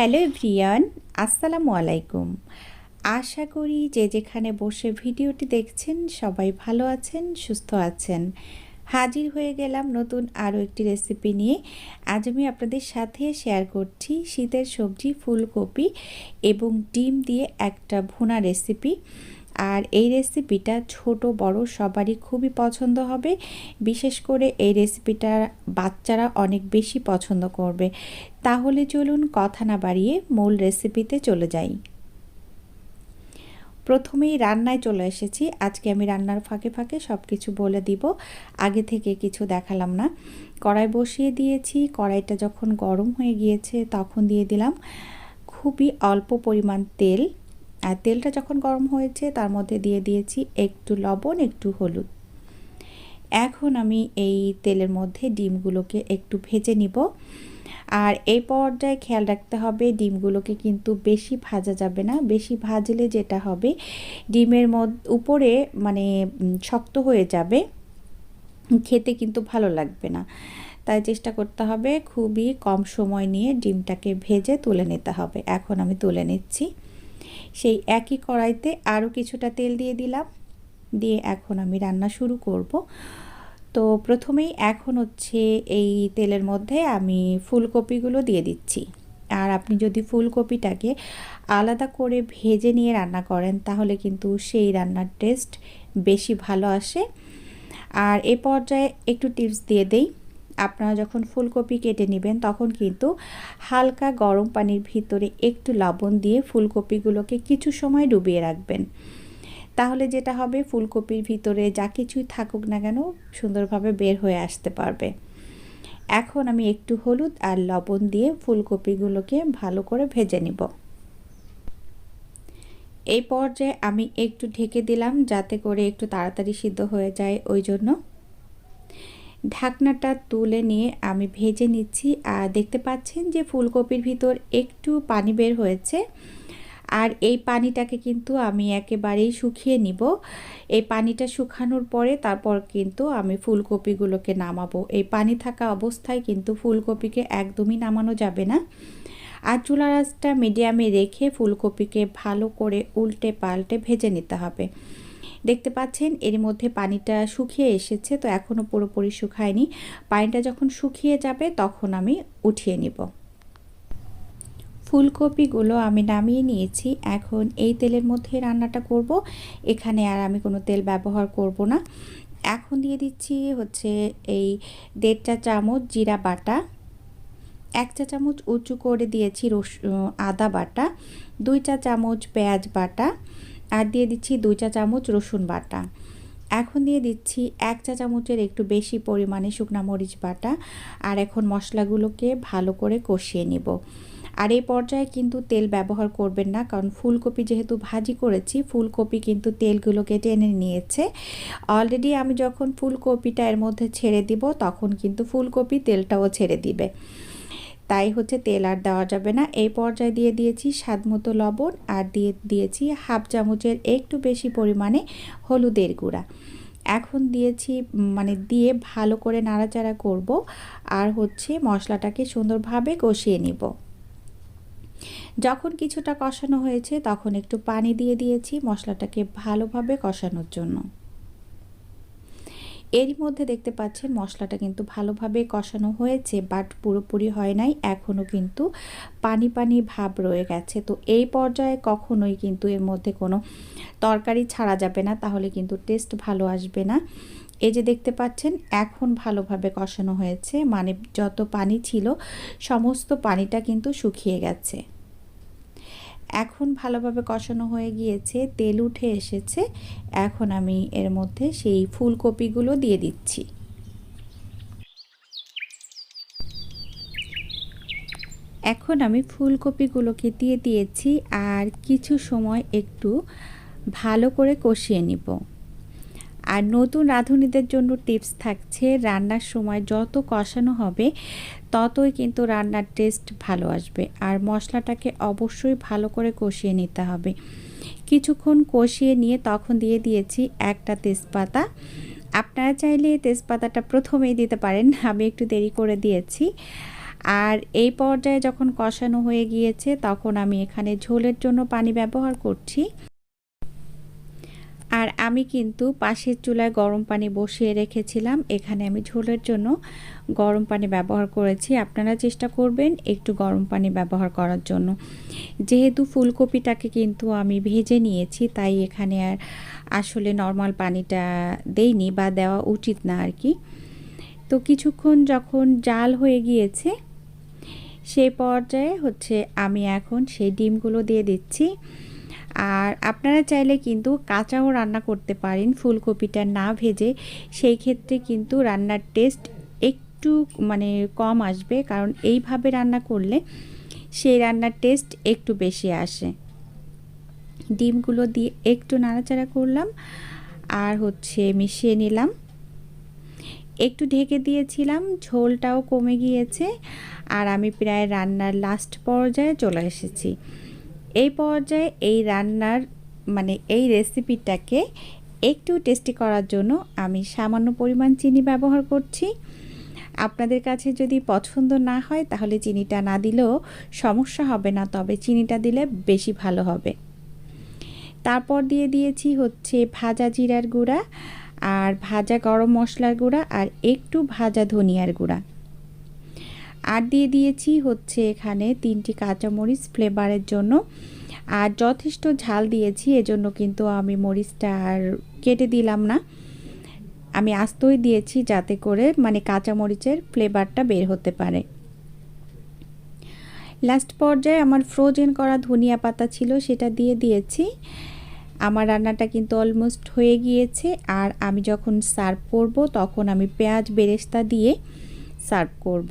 Hello ভ্রিয়ান আসসালামু আলাইকুম। আশা করি যে যেখানে বসে ভিডিওটি দেখছেন সবাই ভালো আছেন, সুস্থ আছেন। হাজির হয়ে গেলাম নতুন আরও একটি রেসিপি নিয়ে। আজ আমি আপনাদের সাথে শেয়ার করছি শীতের সবজি ফুলকপি এবং ডিম দিয়ে একটা ভুনা রেসিপি। আর এই রেসিপিটা ছোট, বড় সবারই খুবই পছন্দ হবে। বিশেষ করে এই রেসিপিটা বাচ্চারা অনেক বেশি পছন্দ করবে। তাহলে চলুন কথা না বাড়িয়ে মূল রেসিপিতে চলে যাই। প্রথমেই রান্নায় চলে এসেছি। আজকে আমি রান্নার ফাঁকে ফাঁকে সব কিছু বলে দিব। আগে থেকে কিছু দেখালাম না। কড়াই বসিয়ে দিয়েছি। কড়াইটা যখন গরম হয়ে গিয়েছে তখন দিয়ে দিলাম খুবই অল্প পরিমাণ তেল। আর তেলটা যখন গরম হয়েছে, তার মধ্যে দিয়ে দিয়েছি একটু লবণ, একটু হলুদ। এখন আমি এই তেলের মধ্যে ডিমগুলোকে একটু ভেজে নিব। আর এই পর্যায়ে খেয়াল রাখতে হবে, ডিমগুলোকে কিন্তু বেশি ভাজা যাবে না। বেশি ভাজলে যেটা হবে, ডিমের উপরে মানে শক্ত হয়ে যাবে। খেতে কিন্তু ভালো লাগবে না। তাই চেষ্টা করতে হবে খুবই কম সময় নিয়ে ডিমটাকে ভেজে তুলে নিতে হবে। এখন আমি তুলে নিচ্ছি। সেই একই কড়াইতে আরও কিছুটা তেল দিয়ে দিলাম। দিয়ে এখন আমি রান্না শুরু করব। তো প্রথমেই এখন হচ্ছে এই তেলের মধ্যে আমি ফুলকপিগুলো দিয়ে দিচ্ছি। আর আপনি যদি ফুলকপিটাকে আলাদা করে ভেজে নিয়ে রান্না করেন, তাহলে কিন্তু সেই রান্নার টেস্ট বেশি ভালো আসে। আর এ পর্যায়ে একটু টিপস দিয়ে দেই। আপনারা যখন ফুলকপি কেটে নেবেন, তখন কিন্তু হালকা গরম পানির ভিতরে একটু লবণ দিয়ে ফুলকপিগুলোকে কিছু সময় ডুবিয়ে রাখবেন। তাহলে যেটা হবে, ফুলকপির ভিতরে যা কিছুই থাকুক না কেন, সুন্দরভাবে বের হয়ে আসতে পারবে। এখন আমি একটু হলুদ আর লবণ দিয়ে ফুলকপিগুলোকে ভালো করে ভেজে নিব। এই পর্যায়ে আমি একটু ঢেকে দিলাম, যাতে করে একটু তাড়াতাড়ি সিদ্ধ হয়ে যায়, ওই জন্য। ঢাকনাটা তুলে নিয়ে আমি ভেজে নিচ্ছি। আর দেখতে পাচ্ছেন যে ফুলকপির ভিতর একটু পানি বের হয়েছে। আর এই পানিটাকে কিন্তু আমি একেবারেই শুকিয়ে নিব। এই পানিটা শুকানোর পরে তারপর কিন্তু আমি ফুলকপিগুলোকে নামাবো। এই পানি থাকা অবস্থায় কিন্তু ফুলকপিকে একদমই নামানো যাবে না। আর চুলা মিডিয়ামে রেখে ফুলকপিকে ভালো করে উল্টে পাল্টে ভেজে নিতে হবে। দেখতে পাচ্ছেন, এর মধ্যে পানিটা শুকিয়ে এসেছে, তো এখনও পুরোপুরি শুকায়নি। পানিটা যখন শুকিয়ে যাবে, তখন আমি উঠিয়ে নিব। ফুলকপিগুলো আমি নামিয়ে নিয়েছি। এখন এই তেলের মধ্যে রান্নাটা করব। এখানে আর আমি কোনো তেল ব্যবহার করব না। এখন দিয়ে দিচ্ছি হচ্ছে এই দেড় চা চামচ জিরা বাটা, এক চা চামচ উঁচু করে দিয়েছি রস আদা বাটা, দুই চা চামচ পেঁয়াজ বাটা আর দিয়ে দিচ্ছি দুই চা চামচ রসুন বাটা। এখন দিয়ে দিচ্ছি এক চা চামচের একটু বেশি পরিমাণে শুকনা মরিচ বাটা আর এখন মশলাগুলোকে ভালো করে কষিয়ে নিব। আর এই পর্যায়ে কিন্তু তেল ব্যবহার করবেন না কারণ ফুলকপি যেহেতু ভাজি করেছি, ফুলকপি কিন্তু তেলগুলোকে টেনে নিয়েছে। অলরেডি আমি যখন ফুলকপিটা এর মধ্যে ছেড়ে দিব তখন কিন্তু ফুলকপি তেলটাও ছেড়ে দিবে। তাই হচ্ছে তেল আর দেওয়া যাবে না। এই পর্যায়ে দিয়ে দিয়েছি স্বাদ মতো লবণ আর দিয়ে দিয়েছি হাফ চামচের একটু বেশি পরিমাণে হলুদের গুঁড়া। এখন দিয়েছি মানে দিয়ে ভালো করে নাড়াচাড়া করব আর হচ্ছে মশলাটাকে সুন্দরভাবে কষিয়ে নিব। যখন কিছুটা কষানো হয়েছে তখন একটু পানি দিয়ে দিয়েছি মশলাটাকে ভালোভাবে কষানোর জন্য। এরই মধ্যে দেখতে পাচ্ছেন মশলাটা কিন্তু ভালোভাবে কষানো হয়েছে বাট পুরোপুরি হয় নাই। এখনও কিন্তু পানি পানি ভাব রয়ে গেছে। তো এই পর্যায়ে কখনোই কিন্তু এর মধ্যে কোনো তরকারি ছাড়া যাবে না, তাহলে কিন্তু টেস্ট ভালো আসবে না। এই যে দেখতে পাচ্ছেন, এখন ভালোভাবে কষানো হয়েছে মানে যত পানি ছিল, সমস্ত পানিটা কিন্তু শুকিয়ে গেছে। এখন ভালোভাবে কষানো হয়ে গিয়েছে, তেল উঠে এসেছে। এখন আমি এর মধ্যে সেই ফুলকপিগুলো দিয়ে দিচ্ছি। এখন আমি ফুলকপিগুলোকে দিয়ে দিয়েছি আর কিছু সময় একটু ভালো করে কষিয়ে নিব। আর নতুন রাঁধুনিদের জন্য টিপস থাকছে, রান্নার সময় যত কষানো হবে, ততই কিন্তু রান্নার টেস্ট ভালো আসবে। আর মশলাটাকে অবশ্যই ভালো করে কষিয়ে নিতে হবে। কিছুক্ষণ কষিয়ে নিয়ে তখন দিয়ে দিয়েছি একটা তেজপাতা। আপনারা চাইলে তেজপাতাটা প্রথমেই দিতে পারেন, আমি একটু দেরি করে দিয়েছি। আর এই পর্যায়ে যখন কষানো হয়ে গিয়েছে, তখন আমি এখানে ঝোলের জন্য পানি ব্যবহার করছি। আর আমি কিন্তু পাশের চুলায় গরম পানি বসিয়ে রেখেছিলাম। এখানে আমি ঝোলের জন্য গরম পানি ব্যবহার করেছি। আপনারা চেষ্টা করবেন একটু গরম পানি ব্যবহার করার জন্য। যেহেতু ফুলকপিটাকে কিন্তু আমি ভেজে নিয়েছি, তাই এখানে আর আসলে নর্মাল পানিটা দেইনি বা দেওয়া উচিত না আর কি। তো কিছুক্ষণ যখন জাল হয়ে গিয়েছে সেই পর্যায়ে হচ্ছে আমি এখন সেই ডিমগুলো দিয়ে দিচ্ছি। আর আপনারা চাইলে কিন্তু কাঁচাও রান্না করতে পারেন, ফুলকপিটা না ভেজে। সেই ক্ষেত্রে কিন্তু রান্নার টেস্ট একটু মানে কম আসবে, কারণ এইভাবে রান্না করলে সেই রান্নার টেস্ট একটু বেশি আসে। ডিমগুলো দিয়ে একটু নাড়াচাড়া করলাম আর হচ্ছে মিশিয়ে নিলাম। একটু ঢেকে দিয়েছিলাম, ঝোলটাও কমে গিয়েছে আর আমি প্রায় রান্নার লাস্ট পর্যায়ে চলে এসেছি। এই পর্যায়ে এই রান্নার মানে এই রেসিপিটাকে একটু টেস্টি করার জন্য আমি সামান্য পরিমাণ চিনি ব্যবহার করছি। আপনাদের কাছে যদি পছন্দ না হয়, তাহলে চিনিটা না দিলেও সমস্যা হবে না, তবে চিনিটা দিলে বেশি ভালো হবে। তারপর দিয়ে দিয়েছি হচ্ছে ভাজা জিরার গুঁড়া আর ভাজা গরম মশলার গুঁড়া আর একটু ভাজা ধনিয়ার গুঁড়া। আর দিয়ে দিয়েছি হচ্ছে এখানে তিনটি কাঁচামরিচ ফ্লেভারের জন্য। আর যথেষ্ট ঝাল দিয়েছি, এজন্য কিন্তু আমি মরিচটা আর কেটে দিলাম না। আমি আস্তই দিয়েছি যাতে করে মানে কাঁচামরিচের ফ্লেভারটা বের হতে পারে। লাস্ট পর্যায়ে আমার ফ্রোজেন করা ধনিয়া পাতা ছিল, সেটা দিয়ে দিয়েছি। আমার রান্নাটা কিন্তু অলমোস্ট হয়ে গিয়েছে, আর আমি যখন সার্ভ করব তখন আমি পেঁয়াজ বেরেস্তা দিয়ে সার্ভ করব।